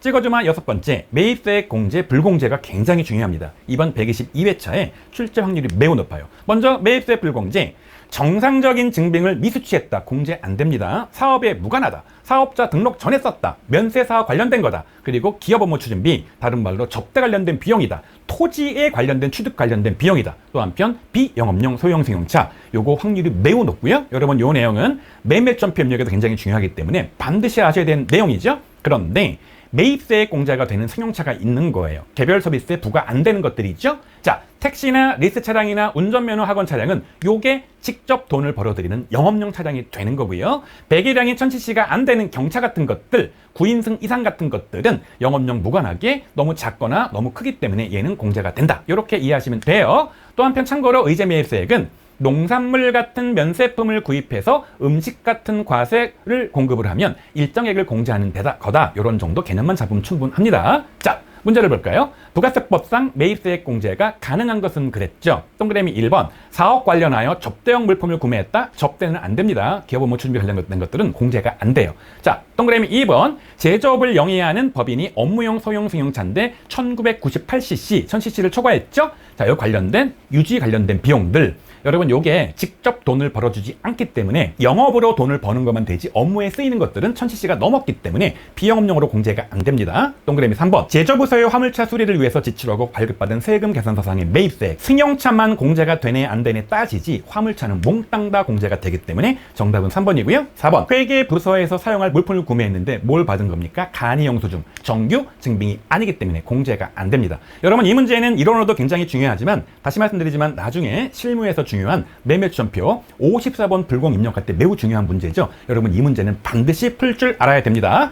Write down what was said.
찍어주마 여섯 번째, 매입세액 공제, 불공제가 굉장히 중요합니다. 이번 122회차에 출제 확률이 매우 높아요. 먼저 매입세 불공제. 정상적인 증빙을 미수취했다. 공제 안 됩니다. 사업에 무관하다. 사업자 등록 전에 썼다. 면세사와 관련된 거다. 그리고 기업 업무 추진비, 다른 말로 접대 관련된 비용이다. 토지에 관련된 취득 관련된 비용이다. 또 한편 비영업용 소형 승용차 요거 확률이 매우 높고요. 여러분 요 내용은 매매점표 협력에도 굉장히 중요하기 때문에 반드시 아셔야 되는 내용이죠. 그런데 매입세액 공제가 되는 승용차가 있는 거예요. 개별 서비스에 부과 안 되는 것들이 있죠. 자, 택시나 리스 차량이나 운전면허 학원 차량은 요게 직접 돈을 벌어들이는 영업용 차량이 되는 거고요. 배기량이 1000cc가 안 되는 경차 같은 것들, 9인승 이상 같은 것들은 영업용 무관하게 너무 작거나 너무 크기 때문에 얘는 공제가 된다. 이렇게 이해하시면 돼요. 또 한편 참고로 의제 매입세액은 농산물 같은 면세품을 구입해서 음식 같은 과세를 공급을 하면 일정액을 공제하는 데다 거다 이런 정도 개념만 잡으면 충분합니다. 자 문제를 볼까요? 부가세법상 매입세액 공제가 가능한 것은 그랬죠. 동그라미 1번 사업 관련하여 접대용 물품을 구매했다. 접대는 안 됩니다. 기업 업무 추진비 관련된 것들은 공제가 안 돼요. 자 동그라미 2번 제조업을 영위하는 법인이 업무용 소형 승용차인데 1998cc, 1000cc를 초과했죠. 자, 이 관련된 유지 관련된 비용들 여러분 요게 직접 돈을 벌어주지 않기 때문에 영업으로 돈을 버는 것만 되지 업무에 쓰이는 것들은 1000cc가 넘었기 때문에 비영업용으로 공제가 안 됩니다. 동그라미 3번 제조부서의 화물차 수리를 위해서 지출하고 발급받은 세금 계산서상의 매입세 승용차만 공제가 되네 안 되네 따지지 화물차는 몽땅 다 공제가 되기 때문에 정답은 3번이고요. 4번 회계 부서에서 사용할 물품을 구매했는데 뭘 받은 겁니까? 간이 영수증 정규 증빙이 아니기 때문에 공제가 안 됩니다. 여러분 이 문제는 이론으로도 굉장히 중요하지만 다시 말씀드리지만 나중에 실무에서 중요한 매매점표 54번 불공 입력할 때 매우 중요한 문제죠. 여러분 이 문제는 반드시 풀 줄 알아야 됩니다.